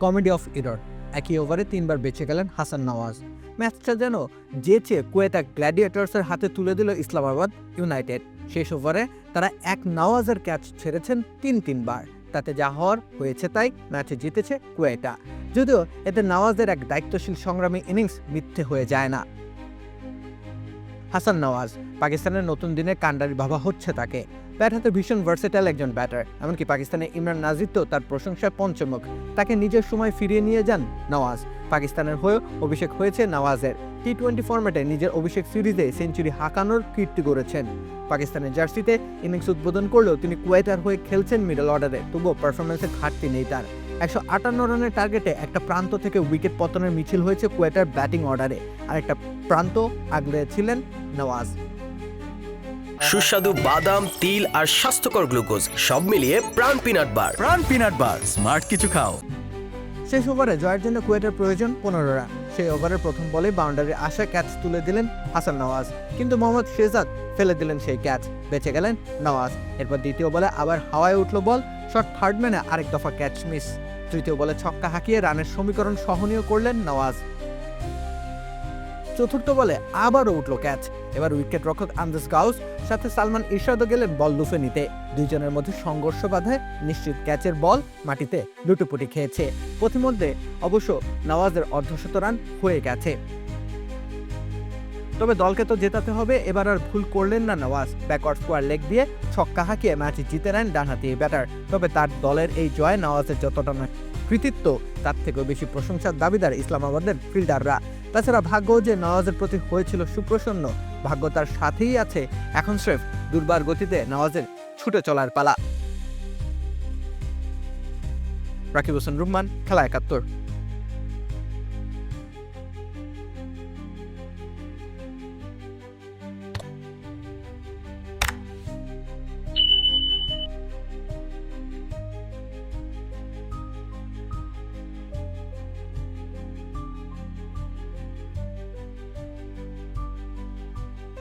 Comedy of error একই ওভারে তিনবার বেঁচে গেলেন হাসান নওয়াজ। ম্যাচটা যেন যেচে কুয়েতা গ্ল্যাডিয়েটার্সের হাতে তুলে দিল ইসলামাবাদ ইউনাইটেড। শেষ ওভারে তারা এক নওয়াজের ক্যাচ ছেড়েছেন তিন তিনবার। তাতে যা হওয়ার হয়েছে তাই ম্যাচে জিতেছে কুয়েটা। যদিও এতে নওয়াজের এক দায়িত্বশীল সংগ্রামী ইনিংস মিথ্যে হয়ে যায় না। হাসান নওয়াজ, পাকিস্তানের নতুন দিনে কান্ডারি ভাবা হচ্ছে তাকে। ব্যাট হাতে ভীষণ ভার্সেটাইল একজন ব্যাটার এমনকি পাকিস্তানের ইমরান নাজির তো তার প্রশংসায় পঞ্চমুখ। তাকে নিজের সময় ফিরিয়ে নিয়ে যান নওয়াজ। পাকিস্তানের হয়েও অভিষেক হয়েছে নওয়াজের। টি টোয়েন্টি ফরম্যাটে নিজের অভিষেক সিরিজে সেঞ্চুরি হাঁকানোর কীর্তি গড়েছেন। পাকিস্তানের জার্সিতে ইনিংস উদ্বোধন করলেও তিনি কুয়েটার হয়ে খেলছেন মিডল অর্ডারে তবুও পারফরমেন্সের ঘাটতি নেই তার। একশো আটান্ন রানের টার্গেটে একটা প্রান্ত থেকে উইকেট পতনের মিছিল হয়েছে কুয়েটার ব্যাটিং অর্ডারে। আর একটা প্রান্ত আগলেছিলেন নওয়াজ। সুস্বাদু বাদাম তিল আর স্বাস্থ্যকর গ্লুকোজ সব মিলিয়ে প্রাণ পিনাট বার। প্রাণ পিনাট বার স্মার্ট কিছু খাও। শেষ ওভারে জয়ের জন্য কুয়েটের প্রয়োজন পনেরো রান। সেই ওভারের প্রথম বলে বাউন্ডারি আশা ক্যাচ তুলে দিলেন হাসান নওয়াজ। কিন্তু মোহাম্মদ শেজাদ ফেলে দিলেন সেই ক্যাচ বেঁচে গেলেন নওয়াজ। এরপর দ্বিতীয় বলে আবার হাওয়ায় উঠল বল শট থার্ড ম্যানে আরেক দফা ক্যাচ মিস তৃতীয় বলে ছক্কা হাঁকিয়ে রানের সমীকরণ সহনীয় করলেন নওয়াজ। চতুর্থ বলে আবারও উঠল ক্যাচ এবার উইকেট রক্ষক আন্দাজ গাউস, সাথে সালমান ইরশাদও গেলেন বল লুফে নিতে। দুইজনের মধ্যে সংঘর্ষ বাধে, নিশ্চিত ক্যাচের বল মাটিতে লুটুপুটি খেয়েছে। পথিমধ্যে অবশ্য নওয়াজের অর্ধশত রান হয়ে গেছে। তবে দলকে তো জেতাতে হবে। এবার আর ভুল করলেন না নওয়াজ। ব্যাকওয়ার্ড স্কোয়ার লেগ দিয়ে ছক্কা হাঁকিয়ে ম্যাচ জিতে নেন ডানহাতি ব্যাটার। তবে তার দলের এই জয় নওয়াজের যতটা না কৃতিত্ব, তার থেকেও বেশি প্রশংসার দাবিদার ইসলামাবাদের ফিল্ডাররা। তাছাড়া ভাগ্য যে নওয়াজের প্রতি হয়েছিল সুপ্রসন্ন, ভাগ্য তার সাথেই আছে। এখন স্রেফ দুর্বার গতিতে নওয়াজের ছুটে চলার পালা। রাকিব হোসেন, রুম্মান, খেলা একাত্তর।